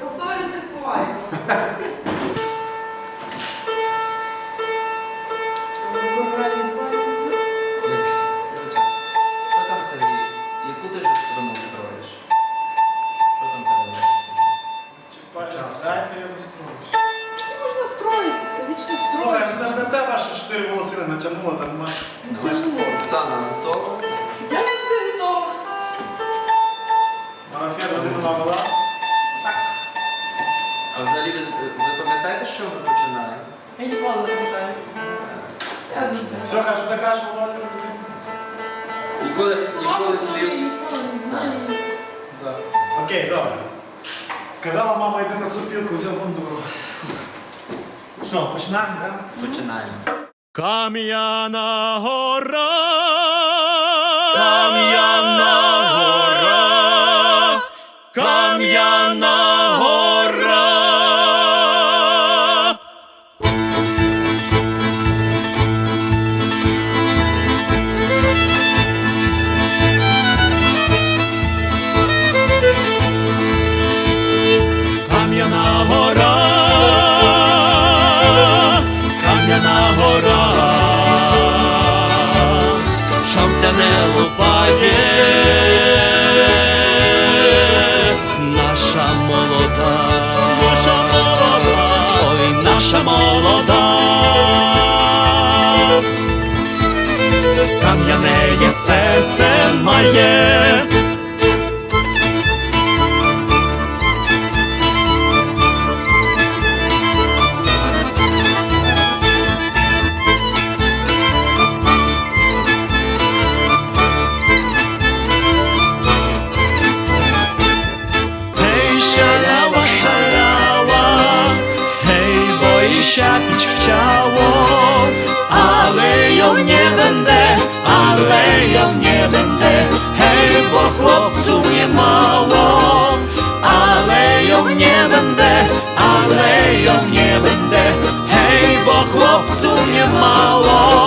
Повторюйте слова. Що там, Сергій? Яку ти ж страну строїш? Що там тебе? Дайте я дострою. Скільки можна строїтися? Вічно Слухай, ну це ж не тебе, що чотири волосини натягнула, там нема. Все, хай, що ти кажеш, Володя, завжди. Ніколи, ніколи слів. Ніколи не. Да. Окей, добре. Казала мама, йди на сопілку, взяв бандуру. Що, починаємо, так? Починаємо. Кам'яна гора, Кам'яна гора, Кам'яна гора, Кам'яна гора, Шамся не лупає, наша молода, кам'яне є серце має. Siapić chciało, ale ją nie będę, ale ją nie będę, hej, bo chłopców nie mało, ale ją nie będę, ale ją nie będę, hej, bo chłopców nie mało.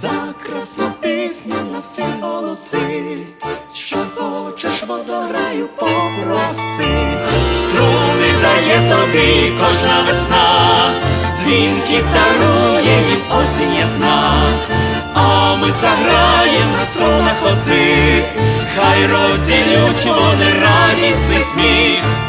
За красну пісню на всі голоси, що хочеш водограю, попроси. Струни дає тобі кожна весна, дзвінки дарує від осінь ясна, а ми заграєм на струнах одних, хай розділють вони радісний сміх.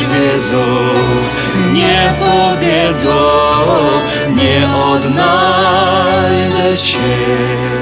Choć wiedzą, nie powiedzą, nie odnajdę cię.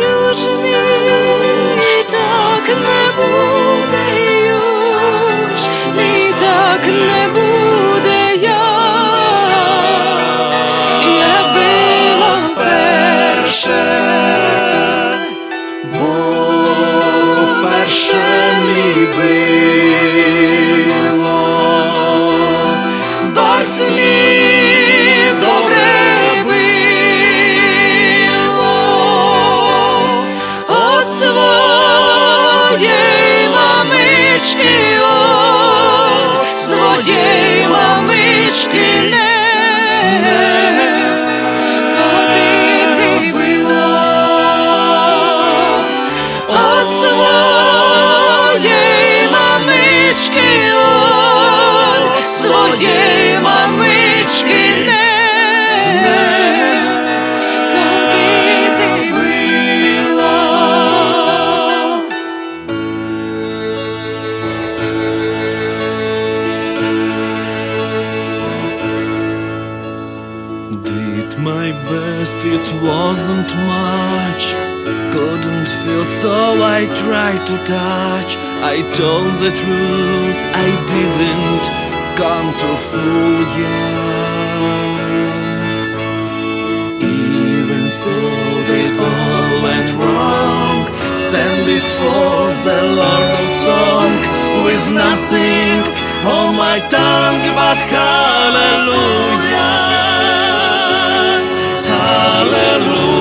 Już mi tak nie буде i tak nie буде jak, jak było перше. Swojej mamyczki, od swojej mamyczki nie feel, I tried to touch. I told the truth, I didn't come to fool you. Even though it all went wrong, stand before the Lord of Song with nothing on my tongue but hallelujah. Hallelujah.